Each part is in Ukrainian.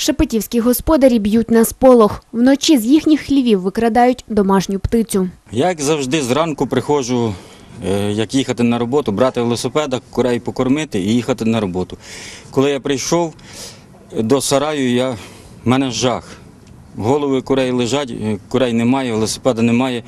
Шепетівські господарі б'ють на сполох. Вночі з їхніх хлівів викрадають домашню птицю. Я, як завжди, зранку приходжу, е, як їхати на роботу, брати велосипеда, курей покормити і їхати на роботу. Коли я прийшов до сараю, я... в мене жах. Голови курей лежать, е, курей немає, велосипеда немає.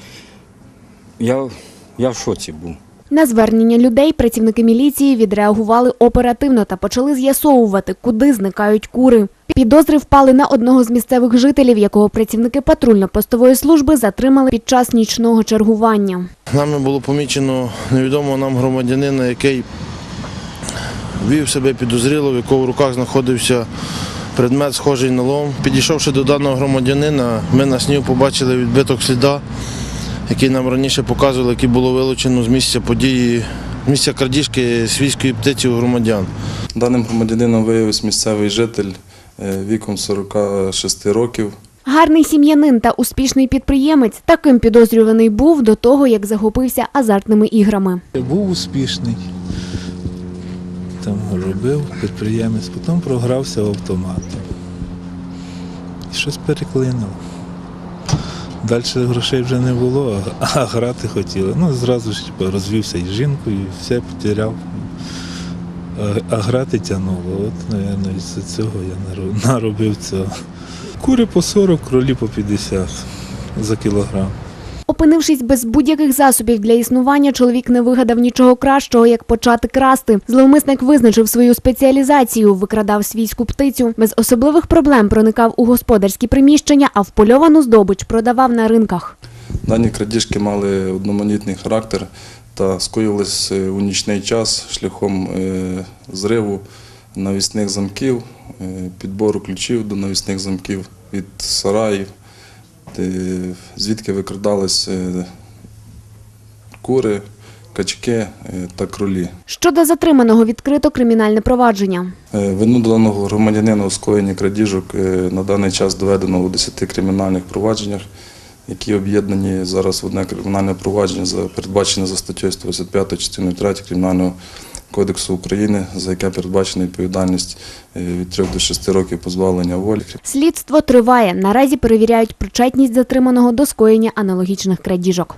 Я, я в шоці був. На звернення людей працівники міліції відреагували оперативно та почали з'ясовувати, куди зникають кури. Підозри впали на одного з місцевих жителів, якого працівники патрульно-постової служби затримали під час нічного чергування. Нами було помічено невідомого нам громадянина, який вів себе підозріло, в якого в руках знаходився предмет, схожий на лом. Підійшовши до даного громадянина, ми на снів побачили відбиток сліда, який нам раніше показували, який було вилучено з місця події, з місця крадіжки свійської птиці у громадян. Даним громадянином виявився місцевий житель е, віком 46 років. Гарний сім'янин та успішний підприємець таким підозрюваний був до того, як захопився азартними іграми. Був успішний. Там робив підприємець, потім програвся в автомат. І щось переклинило. Далі грошей вже не було, а, грати хотіли. Ну, зразу ж типу, розвівся із жінкою, і все потеряв. А, грати тягнуло. От, мабуть, із цього я наро- наробив цього. Кури по 40, кролі по 50 за кілограм. Опинившись без будь-яких засобів для існування, чоловік не вигадав нічого кращого, як почати красти. Зловмисник визначив свою спеціалізацію, викрадав свійську птицю. Без особливих проблем проникав у господарські приміщення, а впольовану здобич продавав на ринках. Дані крадіжки мали одноманітний характер та скоїлись е, у нічний час шляхом е, зриву навісних замків, е, підбору ключів до навісних замків від сараїв, звідки викрадались кури, качки та кролі. Щодо затриманого відкрито кримінальне провадження. Вину даного громадянина у скоєнні крадіжок на даний час доведено у 10 кримінальних провадженнях, які об'єднані зараз в одне кримінальне провадження, передбачене за статтю 185 частиною 3 Кримінального кодексу України, за яке передбачена відповідальність е, від 3 до 6 років позбавлення волі. Слідство триває. Наразі перевіряють причетність затриманого до скоєння аналогічних крадіжок.